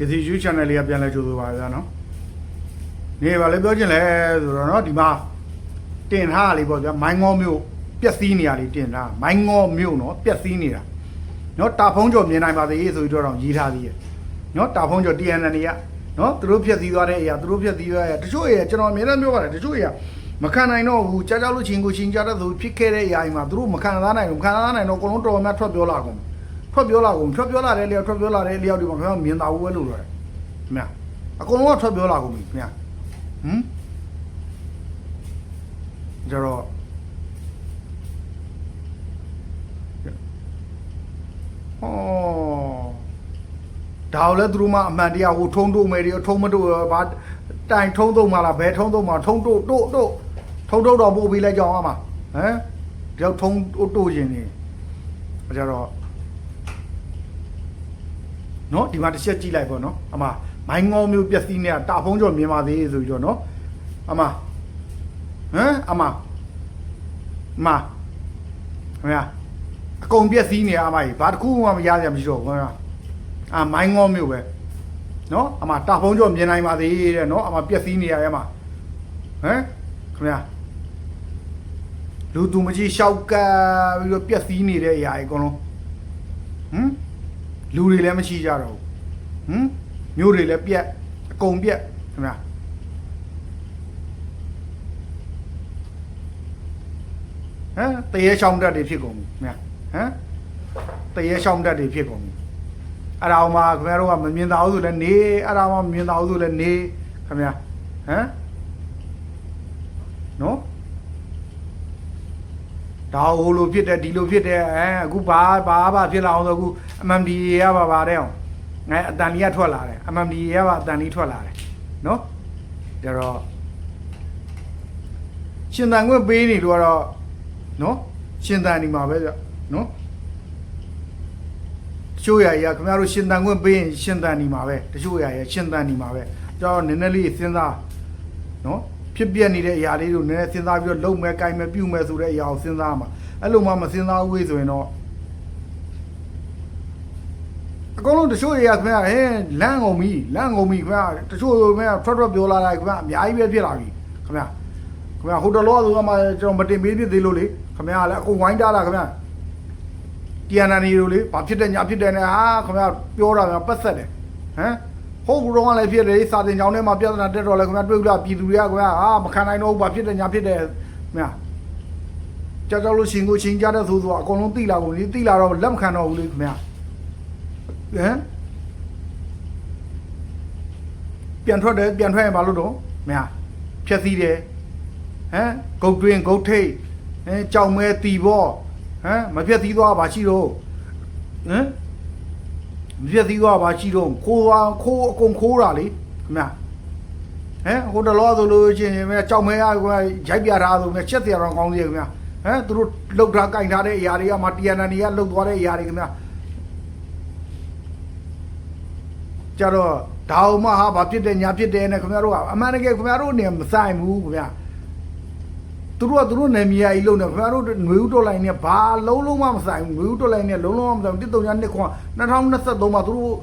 ကစီ YouTube channel လေးကပြန်လဲကြိုဆိုပါဗျာနော်နေပါလေပြောချင်လဲဆိုတော့နော်ဒီမှာတင်ထားလေးပေါ့ဗျာမိုင်းငေါမျိုးပျက်စီးနေရလေးတင်ထားမိုင်းငေါမျိုးနော်ပျက်စီးနေတာနော်တာဖုံးကျော်မြင်နိုင်ပါသေးဆိုပြီးတော့ရေးထားသေးရဲ့နော်တာဖုံးကျော် TNN တွေကနော်သူတို့ဖြက်စီးသွားတဲ့အရာသူတို့ဖြက်စီးသွားတဲ့အရာတချို့အရာကျွန်တော်အမြဲတမ်းပြောပါတယ်တချို့အရာမခံနိုင်တော့ဘူးကြားကြားလို့ချင်းကိုချင်းကြားတဲ့ဆိုဖြစ်ခဲ့တဲ့အရာတွေမှာသူတို့မခံစားနိုင်ဘူးမခံစားနိုင်တော့အကုန်လုံးတော်များထွက်ပြောလာကုန် ထွက်ပြောလာကုန်ထွက်ပြောလာတဲ့လျောက်ထွက်ပြောလာတဲ့လျောက်ဒီမှာခင်ဗျားမြင်သာဘူးပဲလို့ပြောတယ်ခင်ဗျာအကုန်လုံးကထွက်ပြောလာကုန်ပြီခင်ဗျာဟမ်ကြတော့ဟောဒါလည်းသူတို့မှအမှန်တရားဟိုထုံးတို့မယ်တွေထုံးမတို့ဘာတိုင်ထုံးတော့မှလားဘယ်ထုံးတော့မှထုံးတို့တို့တို့ထုံးတို့တော့ပို့ပေးလိုက်ကြအောင်အမဟမ်ဒီတော့ထုံးတို့တို့ရင်နေကြတော့ နော်ဒီမှာတစ်ချက်ကြည့်လိုက်ပေါ့နော်အမမိုင်းငေါမျိုးပျက်စီးနေတာတာဖုံးကျော်မြင်ပါသေးဆိုပြီးတော့နော်အမဟမ်အမအမခင်ဗျာအကုန်ပျက်စီးနေရအမကြီးဘာတစ်ခုမှမရရမရှိတော့ဘူးခင်ဗျာအာမိုင်းငေါမျိုးပဲနော်အမတာဖုံးကျော်မြင်နိုင်ပါသေးတဲ့နော်အမပျက်စီးနေရရဲ့အမဟမ်ခင်ဗျာလူသူမကြီးရှောက်ကပ်ပြီးတော့ပျက်စီးနေတဲ့အရာကြီးအကုန်လုံးဟမ် လူတွေလည်းမရှိကြတော့ဘူးဟမ်မျိုးတွေလည်းပြက်အကုန်ပြက်ခင်ဗျာဟမ်တရေချောင်းတက်တွေဖြစ်ကုန်ပြီခင်ဗျာဟမ်တရေချောင်းတက်တွေဖြစ်ကုန်ပြီအဲ့ဒါအောင်မှခင်ဗျားတို့ကမမြင်တော့ဆိုလည်းနေအဲ့ဒါမှမမြင်တော့ဆိုလည်းနေခင်ဗျာဟမ်နော် ဒါဟိုလိုဖြစ်တယ်ဒီလိုဖြစ်တယ်အဲအခုဘာဘာဘာဖြစ်လာအောင်ဆိုအခု MMD ရပါပါတဲ့အောင်ငါအတန်ကြီးကထွက်လာတယ် MMD ရပါအတန်ကြီးထွက်လာတယ်နော်ဒါတော့ရှင်တန်ခွင့်ပေးနေလို့ကတော့နော်ရှင်တန်ဒီမှာပဲကြနော်တချို့ရရခင်ဗျားတို့ရှင်တန်ခွင့်ပေးရင်ရှင်တန်ဒီမှာပဲတချို့ရရရှင်တန်ဒီမှာပဲကျွန်တော်နည်းနည်းလေးစဉ်းစားနော် ဖြစ်ပြနေတဲ့အရာလေးတို့နည်းနည်းစဉ်းစားပြီးတော့လုံမဲ့ကြိုင်မဲ့ပြုတ်မဲ့ဆိုတဲ့အရာကိုစဉ်းစားမှာအဲ့လိုမှမစဉ်းစားဘူးဆိုရင်တော့အကုန်လုံးတချို့တွေကခင်ဗျာဟဲလန့်ကုန်ပြီလန့်ကုန်ပြီခင်ဗျာတချို့ဆိုခင်ဗျာထွက်ထွက်ပြောလာတာခင်ဗျာအများကြီးပဲဖြစ်လာပြီခင်ဗျာခင်ဗျာဟိုတလောဆိုကမှကျွန်တော်မတင်ပေးဖြစ်သေးလို့လေခင်ဗျာလည်းအကုန်ဝိုင်းတားတာခင်ဗျာတီယန်နာနီတို့လေဘာဖြစ်တယ်ညာဖြစ်တယ်နဲ့ဟာခင်ဗျာပြောတာကပတ်သက်တယ်ဟမ် ဟုတ်ကူတော့ကလည်းဖြစ်တယ်စာတင်ကြောင်းထဲမှာပြဿနာတက်တော့လဲခင်ဗျာတွေ့လို့ပြည်သူတွေကခင်ဗျာဟာမခံနိုင်တော့ဘူးဘာဖြစ်တယ်ညာဖြစ်တယ်ခင်ဗျာကြောက်ကြောက်လို့ရှင်ကိုရှင်ကြတဲ့ဆိုဆိုအကုန်လုံးတိလာကုန်လေတိလာတော့လက်မခံတော့ဘူးလေခင်ဗျာဟမ်ပြန်ထွက်တယ်ပြန်ထွက်ရင်ဘာလို့တော့မင်းဖြက်စီးတယ်ဟမ်ဂုတ်တွင်းဂုတ်ထိတ်ဟမ်ကြောင်မဲတီဘောဟမ်မဖြက်စီးသွားပါရှိတော့ဟမ် မဖြက်စီးသွားပါရှိတော့ခိုးသွားခိုးအကုန်ခိုးတာလေခင်ဗျာဟမ်ဟိုတလောဆိုလို့ချင်းမဲကြောင်မဲရကရိုက်ပြထားဆိုမဲချက်စရာတော့ကောင်းသေးတယ်ခင်ဗျာဟမ်သူတို့လှုပ်ထားကင်ထားတဲ့အရာတွေကမှတီယန်နန်တွေကလှုပ်သွားတဲ့အရာတွေခင်ဗျာကြတော့ဒါအောင်မဟာဘာဖြစ်တယ်ညာဖြစ်တယ်နဲ့ခင်ဗျားတို့ကအမှန်တကယ်ခင်ဗျားတို့အနေနဲ့မဆိုင်ဘူးခင်ဗျာ သူတို့ကသူတို့နာမည်အကြီးလုံးနဲ့ခင်ဗျားတို့ຫນွေဥတော်လိုင်းနဲ့ဘာလုံးလုံးမမဆိုင်ဘူးຫນွေဥတော်လိုင်းနဲ့လုံးလုံးမဆိုင်ဘူးတစ်တုံညာနှစ်ခွန်2023မှာသူတို့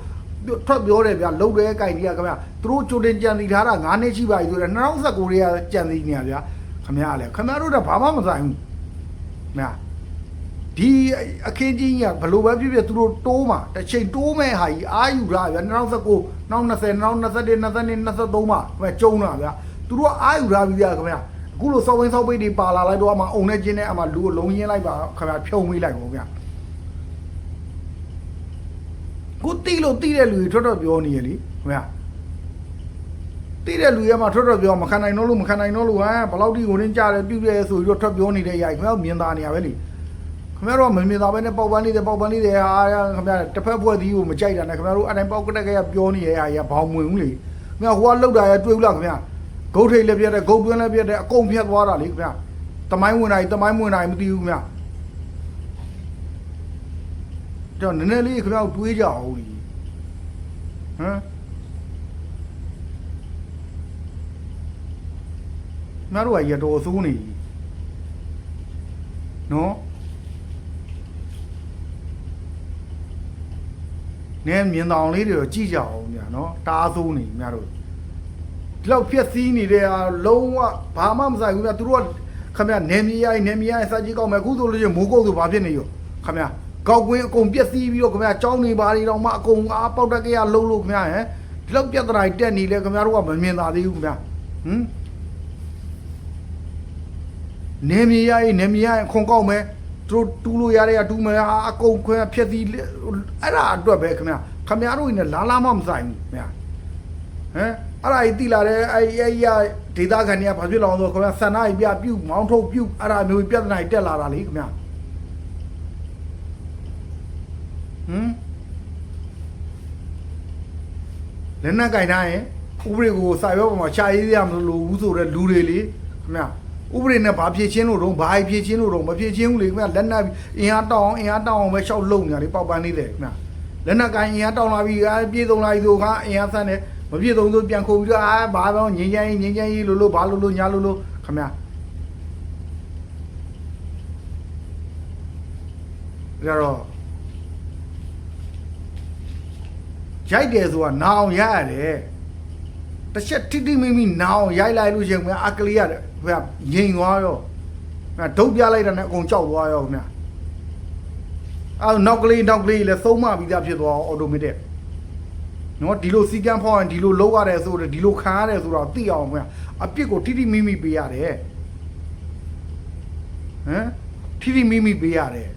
ထွက်ပြောတယ်ဗျာလုံတဲ့ကြိုင်ကြီးကခင်ဗျာသူတို့ကြိုတင်ကြံစီထားတာ9နှစ်ရှိပါပြီဆိုတော့2019ရေကကြံစီနေရဗျာခင်ဗျာလည်းခင်ဗျားတို့ကဘာမှမဆိုင်ဘူးခင်ဗျာ ဒီအခင်းကြီးကဘလို့ပဲဖြစ်ဖြစ်သူတို့တိုးမှာတစ်ချိန်တိုးမဲ့ဟာကြီးအာယူတာဗျာ2019 2020 2021 2022 23မှာပဲကျုံတာဗျာသူတို့အာယူတာပြီဗျာခင်ဗျာ အခုလိုစောက်ဝင်းစောက်ပိတ်တွေပါလာလိုက်တော့အမှအုံနဲ့ကျင်းနဲ့အမှလူကိုလုံးရင်းလိုက်ပါခင်ဗျာဖြုံမိလိုက်ပါဗျာကိုတီးလို့တီးတဲ့လူတွေထွက်တော့ပြောနေရလေခင်ဗျာတီးတဲ့လူရမှာထွက်တော့ပြောမခံနိုင်တော့လို့မခံနိုင်တော့လို့ဟမ်ဘယ်လောက်ထိကိုရင်းကြတယ်ပြုတ်တယ်ဆိုပြီးတော့ထွက်ပြောနေတဲ့အရာကြီးခင်ဗျာမြင်သာနေရပဲလေခင်ဗျားတို့ကမမြင်သာပဲနဲ့ပေါက်ပန်းလေးတယ်ပေါက်ပန်းလေးတယ်ဟာခင်ဗျားတစ်ဖက်ဘွက်သီးကိုမကြိုက်တာနဲ့ခင်ဗျားတို့အဲ့တိုင်းပေါက်ကတက်ကရပြောနေရဟာရဘောင်မဝင်ဘူးလေခင်ဗျာဟိုကလောက်တာရတွေ့ဘူးလားခင်ဗျာ ဂုတ်ထိတ်လည်းပြတ်တယ်ဂုတ်တွင်းလည်းပြတ်တယ်အကုန်ဖြတ်သွားတာလေခင်ဗျာတမိုင်းဝင်တိုင်းတမိုင်းဝင်တိုင်းမသိဘူးခင်ဗျာတော့နည်းနည်းလေးခင်ဗျာတွေးကြအောင်လေဟမ်ငါတို့ကရတော်အစိုးနေပြီနော်နည်းမြင်တောင်လေးတွေတော့ကြည့်ကြအောင်ညာနော်တားဆိုးနေများတို့ ဒီလောက်ဖြစ်စည်းနေတဲ့ဟာလုံးဝဘာမှမဆိုင်ဘူးဗျသူတို့ကခမရနေမီရိုင်းနေမီရိုင်းစကြည့်ကောက်မယ်အခုဆိုလို့ချင်းမိုးကုတ်ဆိုဘာဖြစ်နေရောခမရကောက်ကွင်းအကုန်ပြက်စီးပြီးတော့ခမရကြောင်းနေပါတွေတော့မှအကုန်အားပေါက်တက်ကြရလုံးလို့ခမရဟမ်ဒီလောက်ပြက်တရိုက်တက်နေလဲခမရတို့ကမမြင်သာသေးဘူးခမရဟမ်နေမီရိုင်းနေမီရိုင်းခွန်ကောက်မယ်သူတို့တူးလို့ရတဲ့ကတူးမယ်ဟာအကုန်ခွဲဖြက်စီးအဲ့ဒါအတွက်ပဲခမရခမရတို့နေလာလာမှမဆိုင်ဘူးခမရ ဟမ်အဲ့ဒါကြီးတိလာတယ်အဲ့အဲ့ရဒေတာခံတွေကဘာဖြစ်လောင်ဆိုခင်ဗျာဆန္ဒကြီးပြပြုတ်မောင်းထုတ်ပြုတ်အဲ့ဒါမျိုးပြဿနာကြီးတက်လာတာလေခင်ဗျာဟမ်လက်နက်ကင်ထားရင်ဥပဒေကိုစာရွက်ပေါ်မှာရှာရေးရမလို့ဘူးဆိုတဲ့လူတွေလေခင်ဗျာဥပဒေနဲ့ဘာဖြည့်ချင်းလို့တော့ဘာဖြည့်ချင်းလို့တော့မဖြည့်ချင်းဘူးလေခင်ဗျာလက်နက်အင်အားတောင်းအောင်အင်အားတောင်းအောင်ပဲရှောက်လုံညာလေပေါက်ပန်းနေတယ်ခင်ဗျာလက်နက်ကင်အင်အားတောင်းလာပြီးအာပြေဆုံးလာပြီဆိုကအင်အားဆန်းတယ် မပြေဆုံးဆိုပြန်ခုံပြီးတော့အာဘာတော့ငင်းချမ်းငင်းချမ်းကြီးလို့လို့ဘာလို့လို့ညာလို့လို့ခင်ဗျာဒါတော့ရိုက်တယ်ဆိုတာနာအောင်ရရတယ်တစ်ချက်တိတိမိမိနာအောင်ရိုက်လိုက်လို့ရှရင်ခင်ဗျာအကလေးရတယ်ခင်ဗျာငြိမ်သွားရောခင်ဗျာဒုတ်ပြလိုက်တာနဲ့အကုန်ကြောက်သွားရောခင်ဗျာအဲနောက်ကလေးနောက်ကလေးလည်းသုံးမပြီးသားဖြစ်သွားအောင်အော်တိုမက်တစ် နော်ဒီလိုစီကံဖောက်ရင်ဒီလိုလောက်ရတယ်ဆိုတော့ဒီလိုခံရတယ်ဆိုတော့သိအောင်ခင်ဗျာအပြစ်ကိုတိတိမိမိပေးရတယ်ဟမ်ထိထိမိမိပေးရတယ်